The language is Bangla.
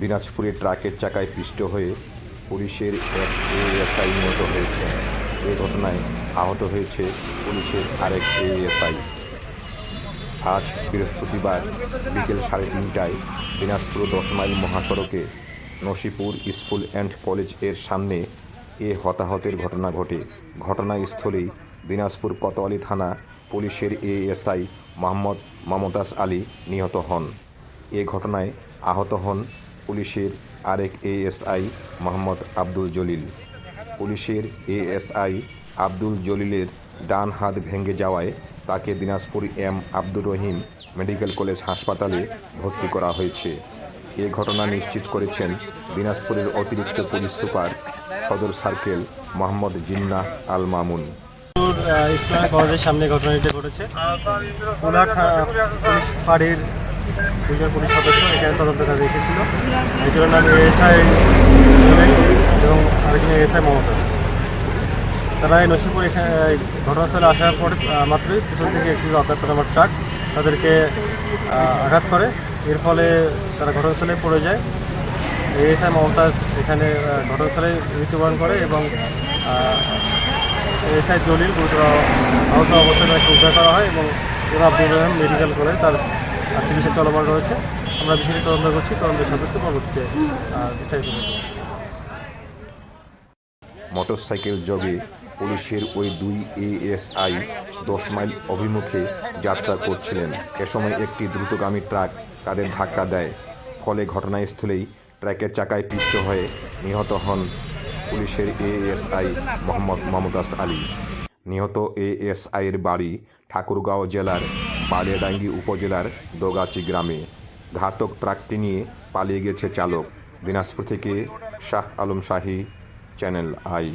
দিনাজপুরে ট্রাকের চাকায় পিষ্ট হয়ে পুলিশের এক এএসআই নিহত হয়েছে। এ ঘটনায় আহত হয়েছে পুলিশের আরেক এএসআই আজ বৃহস্পতিবার বিকেল সাড়ে তিনটায় দিনাজপুর দশ মাইল মহাসড়কে নসিপুর স্কুল অ্যান্ড কলেজের সামনে এ হতাহতের ঘটনা ঘটে। ঘটনাস্থলেই দিনাজপুর কোতোয়ালি থানা পুলিশের এএসআই মোহাম্মদ মমতাজ আলী নিহত হন। এ ঘটনায় আহত হন পুলিশের আরেক এএসআই মোহাম্মদ আব্দুল জলিল। পুলিশের এএসআই আব্দুল জলিলের ডান হাত ভেঙে যাওয়ায় তাকে Dinajpur M Abdur Rahim medical college হাসপাতালে ভর্তি করা হয়েছে। এ ঘটনা নিশ্চিত করেছেন দিনাজপুরের অতিরিক্ত পুলিশ সুপার সদর সার্কেল মোহাম্মদ জিন্নাহ আল মামুন। ইসলামিক কলেজের সামনে ঘটনাটি ঘটেছে। দুজন পুলিশ সদস্য এখানে তদন্ত কাজে এসেছিল। একজনের নাম এএসআই এবং আরেকজন এএসআই মমতা। তারা এই নসিপুর এখানে ঘটনাস্থলে আসার পরে মাত্রই পিছন থেকে একটি অজ্ঞাত নামার ট্রাক তাদেরকে আঘাত করে। এর ফলে তারা ঘটনাস্থলে পড়ে যায়। এএসআই মমতাজ এখানে ঘটনাস্থলে মৃত্যুবরণ করে এবং আহ, এসআই জলিল গুরুতর আহত অবস্থায় তাকে উদ্ধার করা হয় এবং এবার আব্দুল মেডিকেল কলেজ তার চিকিৎসা চলমান রয়েছে। আমরা বিষয়টি তদন্ত করছি, তদন্তের সাপেক্ষে পরবর্তীতে বিস্তারিত। মোটরসাইকেল যোগে পুলিশের ওই দুই এএসআই দশ মাইল অভিমুখে যাত্রা করছিলেন। এ সময় একটি দ্রুতগামী ট্রাক তাদের ধাক্কা দেয়। ফলে ঘটনাস্থলেই ট্রাকের চাকায় পিষ্ট হয়ে নিহত হন পুলিশের এএসআই মোহাম্মদ মমতাজ আলী। নিহত এএসআইয়ের বাড়ি ঠাকুরগাঁও জেলার বালিয়াডাঙ্গি উপজেলার দোগাচি গ্রামে ঘাতক ট্রাকটি নিয়ে পালিয়ে গেছে চালক। দিনাজপুর থেকে শাহ আলম শাহী, চ্যানেল আই।